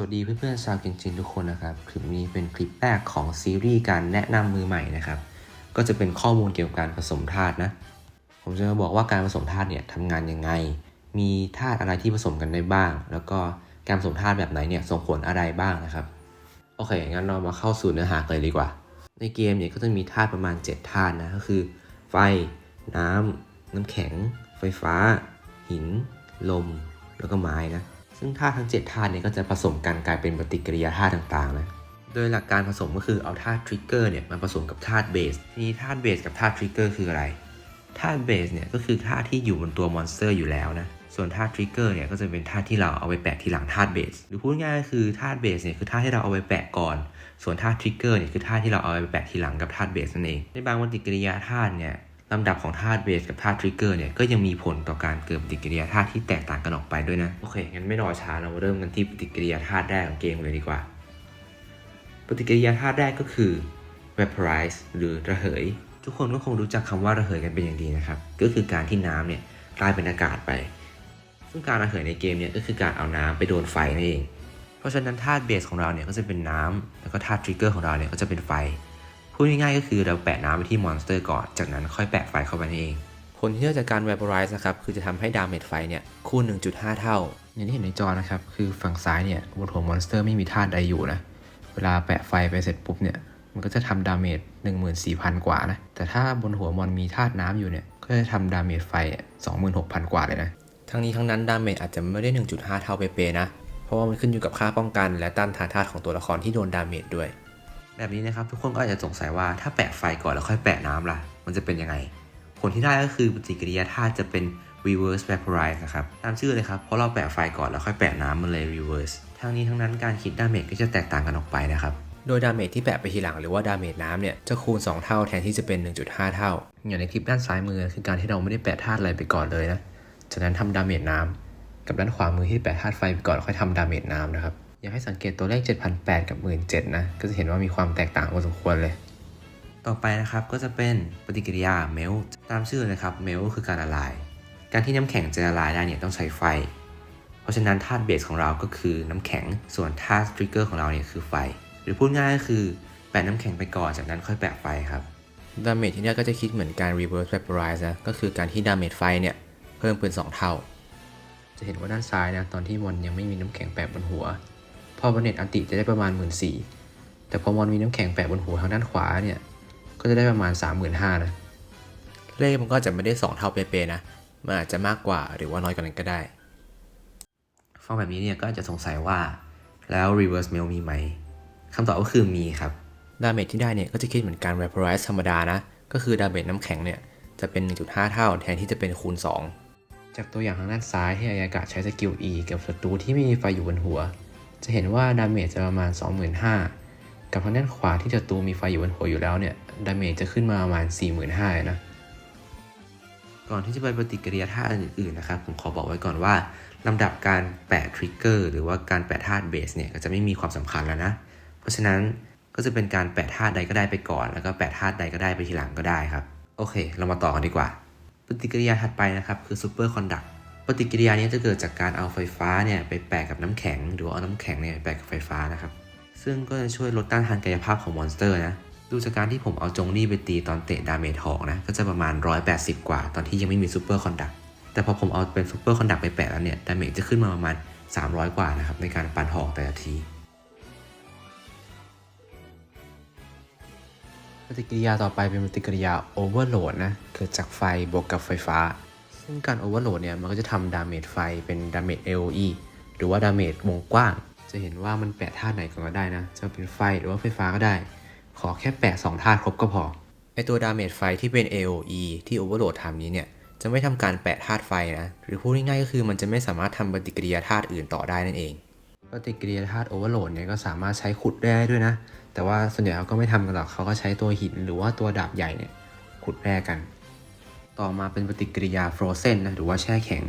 วัสดีเพื่อนๆชาวเกนจินทุกคนนะครับ คลิปนี้เป็นคลิปแรกของซีรีส์การแนะนำมือใหม่นะครับ ก็จะเป็นข้อมูลเกี่ยวกับการผสมธาตุนะ ผมจะมาบอกว่าการผสมธาตุเนี่ยทำงานยังไง มีธาตุอะไรที่ผสมกันได้บ้าง แล้วก็การผสมธาตุแบบไหนเนี่ยส่งผลอะไรบ้างนะครับ โอเค งั้นเรามาเข้าสู่เนื้อหาเลยดีกว่า ในเกมเนี่ยก็จะมีธาตุประมาณ 7 ธาตุนะ ก็คือ ไฟ น้ำน้ำแข็ง ไฟฟ้า หิน ลม แล้วก็ไม้นะ ซึ่งธาตุทั้ง 7 ธาตุเนี่ยก็จะผสมกันกลายเป็นปฏิกิริยาธาตุต่างๆนะโดยหลักการผสมก็คือเอาธาตุทริกเกอร์เนี่ยมาผสมกับธาตุเบสทีนี้ธาตุเบสกับธาตุทริกเกอร์คืออะไรธาตุเบสเนี่ยก็คือธาตุที่อยู่บนตัวมอนสเตอร์อยู่แล้วนะส่วนธาตุทริกเกอร์เนี่ยก็จะเป็นธาตุที่เราเอาไปแปะทีหลังธาตุเบสหรือพูดง่ายๆคือธาตุเบสเนี่ยคือธาตุที่เราเอาไปแปะก่อน ส่วนธาตุทริกเกอร์เนี่ยคือธาตุที่เราเอาไปแปะทีหลังกับธาตุเบสนั่นเองในบางปฏิกิริยาธาตุเนี่ย ลำดับของธาตุเบสกับธาตุทริกเกอร์เนี่ยก็ยังมีผลต่อการเกิดปฏิกิริยาธาตุที่แตกต่างกันออกไปด้วยนะ โอเค งั้นไม่รอช้าเรามาเริ่มกันที่ปฏิกิริยาธาตุแรกของเกมเลยดีกว่า ปฏิกิริยาธาตุแรกก็คือ vaporize หรือระเหย ทุกคนก็คงรู้จักคำว่าระเหยกันเป็นอย่างดีนะครับ ก็คือการที่น้ำเนี่ยกลายเป็นอากาศไป ซึ่งการระเหยในเกมเนี่ยก็คือการเอาน้ำไปโดนไฟนั่นเอง เพราะฉะนั้นธาตุเบสของเราเนี่ยก็จะเป็นน้ำแล้วก็ธาตุทริกเกอร์ของเราเนี่ยก็จะเป็นไฟ พูดง่ายๆก็คือเราแปะน้ำไปที่มอนสเตอร์ก่อน จากนั้นค่อยแปะไฟเข้าไปเอง ผลที่ได้จากการ vaporize นะครับ คือจะทำให้ดาเมจไฟเนี่ยคูณ 1.5 เท่า อย่างที่เห็นในจอนะครับ คือฝั่งซ้ายเนี่ยบนหัวมอนสเตอร์ไม่มีธาตุใดอยู่นะ เวลาแปะไฟไปเสร็จปุ๊บเนี่ย มันก็จะทำดาเมจ14,000 กว่านะ แต่ถ้าบนหัวมอนมีธาตุน้ำอยู่เนี่ย ก็จะทำดาเมจไฟอะ26,000 กว่าเลยนะ ทั้งนี้ทั้งนั้นดาเมจอาจจะไม่ได้ 1.5 เท่าเป๊ะๆนะ เพราะว่ามันขึ้นอยู่กับค่าป้องกัน และต้านทานธาตุของตัวละครที่โดนดาเมจด้วย แบบนี้นะครับ ทุกคนก็อาจจะสงสัยว่าถ้าแปะไฟก่อนแล้วค่อยแปะน้ำล่ะ มันจะเป็นยังไง ผลที่ได้ก็คือปฏิกิริยาธาตุจะเป็น reverse vaporize นะครับตามชื่อเลยครับ เพราะเราแปะไฟก่อนแล้วค่อยแปะน้ำมันเลย reverse ทั้งนี้ทั้งนั้นการคิดดาเมจก็จะแตกต่างกันออกไปนะครับโดยดาเมจที่แปะไปทีหลังหรือว่าดาเมจน้ำเนี่ย จะคูณ 2 เท่าแทนที่จะเป็น 1.5 เท่า อย่างในคลิปด้านซ้ายมือคือการที่เราไม่ได้แปะธาตุอะไรไปก่อนเลยนะ จากนั้นทำดาเมจน้ำกับด้านขวามือที่แปะธาตุไฟไปก่อนค่อยทำดาเมจน้ำนะครับ อยากให้สังเกตตัวเลข 7,800 กับ 17,000นะ ก็จะเห็นว่ามีความแตกต่างพอสมควรเลย ต่อไปนะครับก็จะเป็นปฏิกิริยา melt ตามชื่อเลยครับ melt ก็คือการละลาย การที่น้ำแข็งจะละลายได้เนี่ยต้องใช้ไฟ เพราะฉะนั้นธาตุเบสของเราก็คือน้ำแข็งส่วนธาตุทริกเกอร์ของเราเนี่ยคือไฟ หรือพูดง่ายก็คือแปะน้ำแข็งไปก่อนจากนั้นค่อยแปะไฟครับดาเมจที่นี่ก็จะคิดเหมือนการ reverse vaporize นะก็คือการที่ดาเมจไฟเนี่ยเพิ่มเป็น 2 เท่า จะเห็นว่าด้านซ้ายนะตอนที่มอนยังไม่มีน้ำแข็งแปะบนหัว พอบนเน็ตอันติจะได้ประมาณ 1 4ื่นแต่พอมอนมีน้ำแข็งแปะบนหัวทางด้านขวาเนี่ย ก็จะได้ประมาณ 35,000นะ เลขมันก็จะไม่ได้ 2 เท่าเป๊ะๆนะ มันอาจจะมากกว่าหรือว่าน้อยกว่านั้นก็ได้ ฟังแบบนี้เนี่ยก็อาจจะสงสัยว่าแล้ว reverse mail มีไหมคำตอบก็คือมีครับ ดาเมจที่ได้เนี่ยก็จะคิดเหมือนการ vaporize ธรรมดานะ ก็คือดาเมจน้ำแข็งเนี่ยจะเป็น 1.5 เท่าแทนที่จะเป็นคูณ 2 จากตัวอย่างทางด้านซ้ายที่อายากะใช้สกิล E กับศัตรูที่ไม่มีไฟอยู่บนหัว จะเห็นว่าดาเมจจะประมาณ 25,000 กับทางด้านขวาที่ศัตรูมีไฟอยู่บนหัวอยู่แล้วเนี่ยดาเมจจะขึ้นมาประมาณ 45,000นะก่อนที่จะไปปฏิกิริยาธาตุอื่นๆนะครับผมขอบอกไว้ก่อนว่าลำดับการแปะทริกเกอร์หรือว่าการแปะธาตุเบสเนี่ยก็จะไม่มีความสำคัญแล้วนะ เพราะฉะนั้นก็จะเป็นการแปะธาตุใดก็ได้ไปก่อน แล้วก็แปะธาตุใดก็ได้ไปทีหลังก็ได้ครับ โอเค เรามาต่อกันดีกว่า ปฏิกิริยาถัดไปนะครับคือซูเปอร์คอนดัก ปฏิกิริยานี้จะเกิดจากการเอาไฟฟ้าเนี่ยไปแปะกับน้ำแข็ง หรือว่าเอาน้ำแข็งเนี่ยไปแปะกับไฟฟ้านะครับ ซึ่งก็จะช่วยลดต้านทานกายภาพของมอนสเตอร์นะ ดูจากการที่ผมเอาจงนี่ไปตีตอนเตะดาเมจหอกนะ ก็จะประมาณ 180 กว่า ตอนที่ยังไม่มีซูเปอร์คอนดักแต่พอผมเอาเป็นซูเปอร์คอนดักไปแปะแล้วเนี่ย ดาเมจจะขึ้นมาประมาณ 300 กว่านะครับในการปั่นหอกแต่ละที ปฏิกิริยาต่อไปเป็นปฏิกิริยาโอเวอร์โหลดนะ เกิดจากไฟบวกกับไฟฟ้า ซึ่งการโอเวอร์โหลดเนี่ยมันก็จะทำดาเมจไฟเป็นดาเมจ AOE หรือว่าดาเมจวงกว้าง จะเห็นว่ามันแปะธาตุไหนก็ได้นะ จะเป็นไฟหรือว่าไฟฟ้าก็ได้ ขอแค่แปะ2ธาตุครบก็พอ ไอตัวดาเมจไฟที่เป็น AOE ที่โอเวอร์โหลดทำนี้เนี่ยจะไม่ทำการแปะธาตุไฟนะ หรือพูดง่ายๆก็คือมันจะไม่สามารถทำปฏิกิริยาธาตุอื่นต่อได้นั่นเอง ปฏิกิริยาธาตุโอเวอร์โหลดเนี่ยก็สามารถใช้ขุดได้ด้วยนะ แต่ว่าส่วนใหญ่เขาก็ไม่ทำกันหรอกเขาก็ใช้ตัวหินหรือว่าตัวดาบใหญ่เนี่ยขุดแร่กัน ต่อมาเป็นปฏิกิริยาฟรอเซนนะหรือว่าแช่แข็ง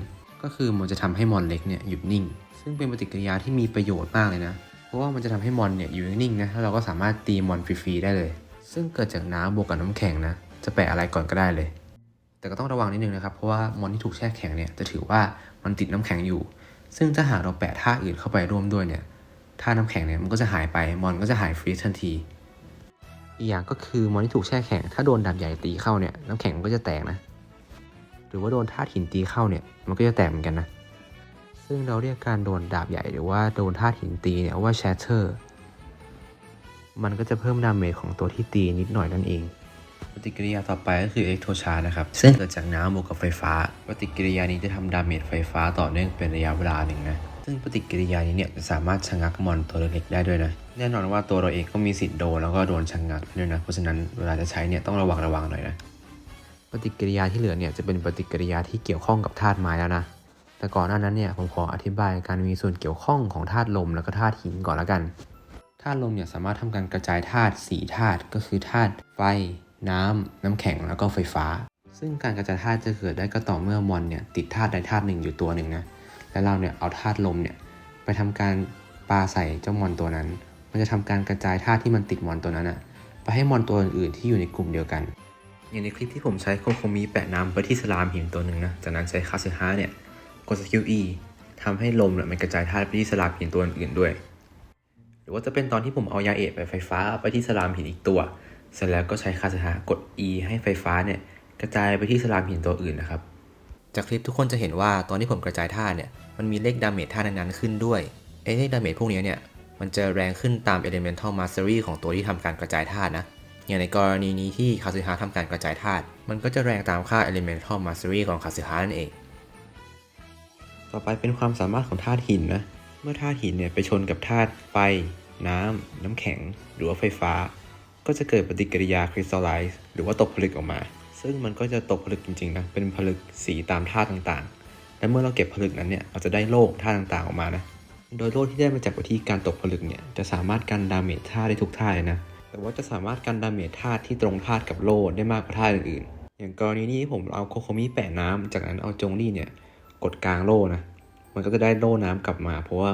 ก็คือมันจะทำให้มอนเล็กเนี่ยหยุดนิ่ง ซึ่งเป็นปฏิกิริยาที่มีประโยชน์มากเลยนะ เพราะว่ามันจะทำให้มอนเนี่ยอยู่นิ่งๆนะแล้วเราก็สามารถตีมอนฟรีๆได้เลย ซึ่งเกิดจากน้ำบวกกับน้ำแข็งนะจะแปะอะไรก่อนก็ได้เลย แต่ก็ต้องระวังนิดนึงนะครับเพราะว่ามอนที่ถูกแช่แข็งเนี่ยจะถือว่ามันติดน้ำแข็งอยู่ ซึ่งถ้าหากเราแปะท่าอื่นเข้าไปร่วมด้วยเนี่ยธาน้ำแข็งเนี่ยมันก็จะหายไปมอนก็จะหายฟรีทันทีอีกอย่างก็คือมอนที่ถูกแช่แข็งถ้าโดนดาบใหญ่ตีเข้าเนี่ยน้ำแข็งก็จะแตกนะ หรือว่าโดนธาตุหินตีเข้าเนี่ยมันก็จะแตกเหมือนกันนะ ซึ่งเราเรียกการโดนดาบใหญ่หรือว่าโดนธาตุหินตีเนี่ยว่า shatter มันก็จะเพิ่มดาเมจของตัวที่ตีนิดหน่อยนั่นเองปฏิกิริยาต่อไปก็คือ e อ c t r o c h a r g e นะครับ ซึ่งเกิดจากน้ำบวกกับไฟฟ้า ปฏิกิริยานี้จะทำดาเมจไฟฟ้าต่อเนื่องเป็นระยะเวลาหนึ่งนะ ซึ่งปฏิกิริยานี้เนี่ยจะสามารถชะงักมอนตัวเล็กๆได้ด้วยนะ แน่นอนว่าตัวเราเองก็มีสิทธิ์โดนแล้วก็โดนชะงักด้วยนะ เพราะฉะนั้นเวลาจะใช้เนี่ยต้องระวังระวังหน่อยนะ ปฏิกิริยาที่เหลือเนี่ยจะเป็นปฏิกิริยาที่เกี่ยวข้องกับธาตุไม้แล้วนะ แต่ก่อนหน้านั้นเนี่ยผมขออธิบายการมีส่วนเกี่ยวข้องของธาตุลมแล้วก็ธาตุหินก่อนละกัน ธาตุลมเนี่ยสามารถทำการกระจายธาตุสี่ธาตุก็คือธาตุไฟ น้ำน้ำแข็งแล้วก็ไฟฟ้า ซึ่งการกระจายธาตุจะเกิดได้ก็ต่อเมื่อมอนเนี่ยติดธาตุใดธาตุหนึ่งอยู่ตัวหนึ่งนะ แล้วเราเนี่ยเอาธาตุลมเนี่ยไปทำการปาใส่เจ้ามอนตัวนั้น มันจะทำการกระจายธาตุที่มันติดมอนตัวนั้นอะไปให้มอนตัวอื่นๆที่อยู่ในกลุ่มเดียวกัน อย่างในคลิปที่ผมใช้โคโคมิแปะน้ำไปที่สลามหินตัวหนึ่งนะ จากนั้นใช้คาสึฮะเนี่ยกดสกิล E ทำให้ลมเนี่ยมันกระจายธาตุไปที่สลามหินตัวอื่นด้วย หรือว่าจะเป็นตอนที่ผมเอายาเอะไปไฟฟ้าเอาไปที่สลามหินอีกตัว เสร็จแล้วก็ใช้คาสึฮะกด E ให้ไฟฟ้าเนี่ยกระจายไปที่สลามหินตัวอื่นนะครับ จากคลิปทุกคนจะเห็นว่าตอนที่ผมกระจายธาตุเนี่ยมันมีเลขดาเมจธาตุนั้นๆขึ้นด้วยไอ้เลขดาเมจพวกนี้เนี่ยมันจะแรงขึ้นตาม Elemental Mastery ของตัวที่ทำการกระจายธาตุนะ อย่างในกรณีนี้ที่คาสึฮะทำการกระจายธาตุมันก็จะแรงตามค่า Elemental Mastery ของคาสึฮะนั่นเอง ต่อไปเป็นความสามารถของธาตุหินนะ เมื่อธาตุหินเนี่ยไปชนกับธาตุไฟ น้ำ น้ำแข็ง หรือว่าไฟฟ้า ก็จะเกิดปฏิกิริยาคริสตัลไลซ์หรือว่าตกผลึกออกมา ซึ่งมันก็จะตกผลึกจริงๆนะ เป็นผลึกสีตามธาตุต่างๆ และเมื่อเราเก็บผลึกนั้นเนี่ย เราจะได้โล่ธาตุต่างๆออกมานะ โดยโล่ที่ได้มาจากวิธีการตกผลึกเนี่ย จะสามารถกันดาเมจธาตุได้ทุกธาตุเลยนะ แต่ว่าจะสามารถกันดาเมจธาตุที่ตรงธาตุกับโล่ได้มากกว่าธาตุอื่นๆ อย่างกรณีนี้ผมเอาโคโคมิแปะน้ำจากนั้นเอาจงลี่เนี่ยกดกลางโล่นะ มันก็จะได้โล่น้ำกลับมา เพราะว่า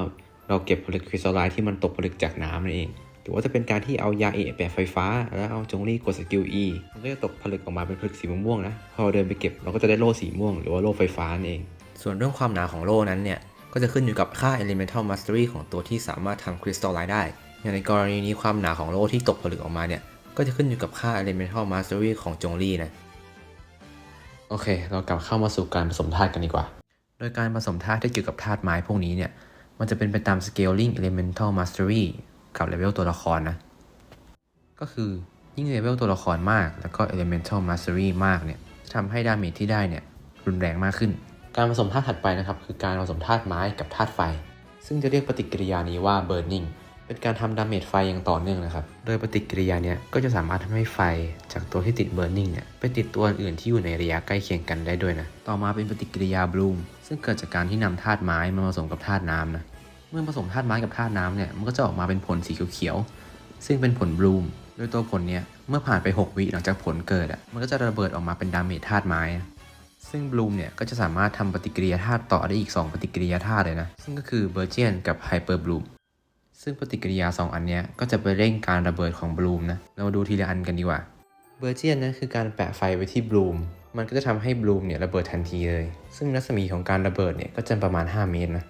เราเก็บผลึกคริสตัลไลท์ที่มันตกผลึกจากน้ำนั่นเองหรือว่าจะเป็นการที่เอายาเอะแปะไฟฟ้า แล้วเอาจงลี่กดสกิล E มันก็จะตกผลึกออกมาเป็นผลึกสีม่วงนะ พอเราเดินไปเก็บเราก็จะได้โล่สีม่วงหรือว่าโล่ไฟฟ้านั่นเอง ส่วนเรื่องความหนาของโล่นั้นเนี่ย ก็จะขึ้นอยู่กับค่า Elemental Mastery ของตัวที่สามารถทำคริสตัลไลท์ได้ อย่างในกรณีนี้ความหนาของโล่ที่ตกผลึกออกมาเนี่ย ก็จะขึ้นอยู่กับค่า Elemental Mastery ของจงลี่นะ โอเค เรากลับเข้ามาสู่การผสมธาตุกันดีกว่า โดยการผสมธาตุที่เกี่ยวกับธาตุไม้พวกนี้เนี่ย มันจะเป็นไปตาม scaling elemental mastery กับเลเวลตัวละครนะ ก็คือยิ่งเลเวลตัวละครมาก แล้วก็ elemental mastery มากเนี่ยจะทำให้ดาเมจที่ได้เนี่ยรุนแรงมากขึ้น การผสมธาตุถัดไปนะครับ คือการผสมธาตุไม้กับธาตุไฟ ซึ่งจะเรียกปฏิกิริยานี้ว่า burning เป็นการทำดาเมจไฟอย่างต่อเนื่องนะครับ โดยปฏิกิริยาเนี้ยก็จะสามารถทำให้ไฟจากตัวที่ติด burning เนี่ยไปติดตัวอื่นที่อยู่ในระยะใกล้เคียงกันได้ด้วยนะ ต่อมาเป็นปฏิกิริยา bloom ซึ่งเกิดจากการที่นำธาตุไม้มาผสมกับธาตุน้ำนะ เมื่อผสมธาตุไม้กับธาตุน้ำเนี่ยมันก็จะออกมาเป็นผลสีเขียวๆ ซึ่งเป็นผลบลูม โดยตัวผลเนี่ยเมื่อผ่านไป 6 วิหลังจากผลเกิดอะ มันก็จะระเบิดออกมาเป็นดาเมจธาตุไม้ซึ่งบลูมเนี่ยก็จะสามารถทำปฏิกิริยาธาตุต่อได้อีก 2 ปฏิกิริยาธาตุเลยนะ ซึ่งก็คือเบอร์เจียนกับไฮเปอร์บลูม ซึ่งปฏิกิริยา 2 อันเนี้ยก็จะไปเร่งการระเบิดของบลูมนะ เรามาดูทีละอันกันดีกว่า เบอร์เจียนนั้นคือการแปะไฟไว้ที่บลูม มันก็จะทำให้บลูมเนี่ยระเบิดทันทีเลย ซึ่งรัศมีของการระเบิดเนี่ยก็จะประมาณ 5 เมตรนะ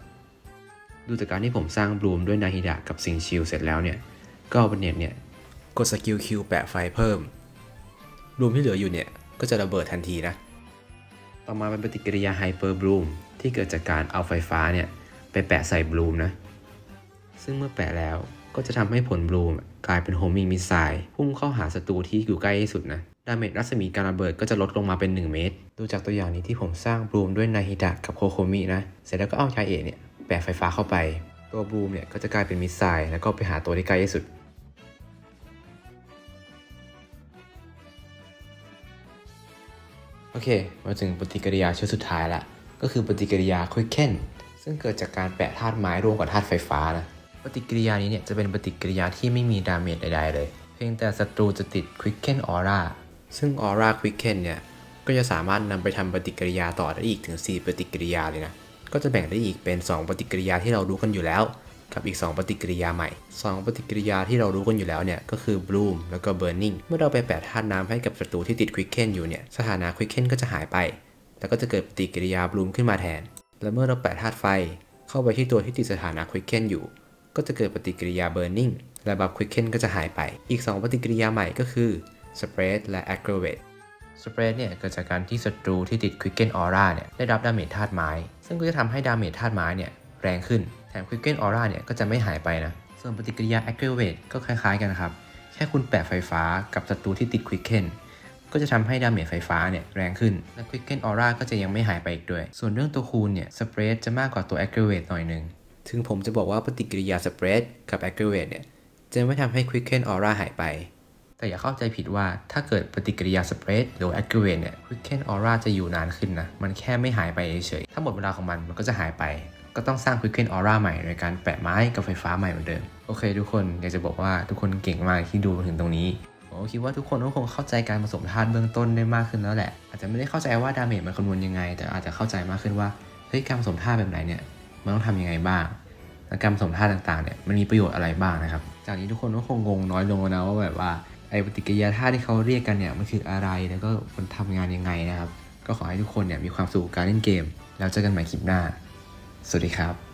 ดูจากการที่ผมสร้างบลูมด้วยนาฮิดะกับซิงชิลเสร็จแล้วเนี่ย ก็เอาเป็นเน็ตเนี่ยกดสกิลคิวแปะไฟเพิ่ม บลูมที่เหลืออยู่เนี่ยก็จะระเบิดทันทีนะ ต่อมาเป็นปฏิกิริยาไฮเปอร์บลูมที่เกิดจากการเอาไฟฟ้าเนี่ยไปแปะใส่บลูมนะ ซึ่งเมื่อแปะแล้วก็จะทำให้ผลบลูมกลายเป็นโฮมิงมิสไซล์พุ่งเข้าหาศัตรูที่อยู่ใกล้ที่สุดนะ ดาเมจรัศมีการระเบิดก็จะลดลงมาเป็น 1 เมตร ดูจากตัวอย่างนี้ที่ผมสร้างบลูมด้วยนาฮิดะกับโคโคมินะ เสร็จแล้วก็เอาชายเอเนี่ยแปะไฟฟ้าเข้าไป ตัวบลูมเนี่ยก็จะกลายเป็นมิสไซล์แล้วก็ไปหาตัวที่ใกล้ที่สุดโอเค มาถึงปฏิกิริยาชุดสุดท้ายละ ก็คือปฏิกิริยา Quicken ซึ่งเกิดจากการแปะธาตุไม้ร่วมกับธาตุไฟฟ้านะ ปฏิกิริยานี้เนี่ยจะเป็นปฏิกิริยาที่ไม่มีดาเมจใดๆเลย เพียงแต่ศัตรูจะติด Quicken Aura ซึ่ง Aura Quicken เนี่ย ก็จะสามารถนำไปทำปฏิกิริยาต่อได้อีกถึง 4 ปฏิกิริยาเลยนะ ก็จะแบ่งได้อีกเป็น 2 ปฏิกิริยาที่เรารู้กันอยู่แล้ว กับอีก 2 ปฏิกิริยาใหม่ 2 ปฏิกิริยาที่เรารู้กันอยู่แล้วเนี่ยก็คือ Bloom แล้วก็ Burning เมื่อเราไปแปะธาตุน้ำให้กับศัตรูที่ติด Quicken อยู่เนี่ยสถานะ Quicken ก็จะหายไป แล้วก็จะเกิดปฏิกิริยา Bloom ขึ้นมาแทน และเมื่อเราแปะธาตุไฟ เข้าไปที่ตัวที่ติดสถานะ Quicken อยู่ ก็จะเกิดปฏิกิริยา burning และบัฟ quicken ก็จะหายไป อีก 2 ปฏิกิริยาใหม่ก็คือ spread และ aggravate spread เนี่ยเกิดจากการที่ศัตรูที่ติด quicken aura เนี่ยได้รับดาเมจธาตุไม้ ซึ่งก็จะทำให้ดาเมจธาตุไม้เนี่ยแรงขึ้น แถม quicken aura เนี่ยก็จะไม่หายไปนะ ส่วนปฏิกิริยา aggravate ก็คล้ายๆกันครับ แค่คุณแปะไฟฟ้ากับศัตรูที่ติด quicken ก็จะทำให้ดาเมจไฟฟ้าเนี่ยแรงขึ้น และ quicken aura ก็จะยังไม่หายไปอีกด้วย ส่วนเรื่องตัวคูณเนี่ย spread จะมากกว่าตัว aggravate หน่อยหนึง ถึงผมจะบอกว่าปฏิกิริยา spread กับ aggravate เนี่ย จะไม่ทำให้ quicken aura หายไป แต่อย่าเข้าใจผิดว่าถ้าเกิดปฏิกิริยา spread หรือ aggravate เนี่ย quicken aura จะอยู่นานขึ้นนะ มันแค่ไม่หายไปเฉยๆถ้าหมดเวลาของมันมันก็จะหายไป ก็ต้องสร้าง quicken aura ใหม่โดยการแปะไม้กับไฟฟ้าใหม่เหมือนเดิม โอเค ทุกคนอยากจะบอกว่าทุกคนเก่งมากที่ดูถึงตรงนี้ผมคิดว่าทุกคนก็คงเข้าใจการผสมธาตุเบื้องต้นได้มากขึ้นแล้วแหละ อาจจะไม่ได้เข้าใจว่าดาเมจมันคำนวณยังไง แต่อาจจะเข้าใจมากขึ้นว่าเฮ้ยการผสมธาตุแบบไหนเนี่ย มันต้องทำยังไงบ้างและการผสมธาตุต่างๆเนี่ยมันมีประโยชน์อะไรบ้างนะครับ จากนี้ทุกคนก็คงงงน้อยลงแล้วนะว่าแบบว่าไอ้ปฏิกิริยาธาตุที่เขาเรียกกันเนี่ยมันคืออะไรแล้วก็มันทำงานยังไงนะครับ ก็ขอให้ทุกคนเนี่ยมีความสุขการเล่นเกม แล้วเจอกันใหม่คลิปหน้า สวัสดีครับ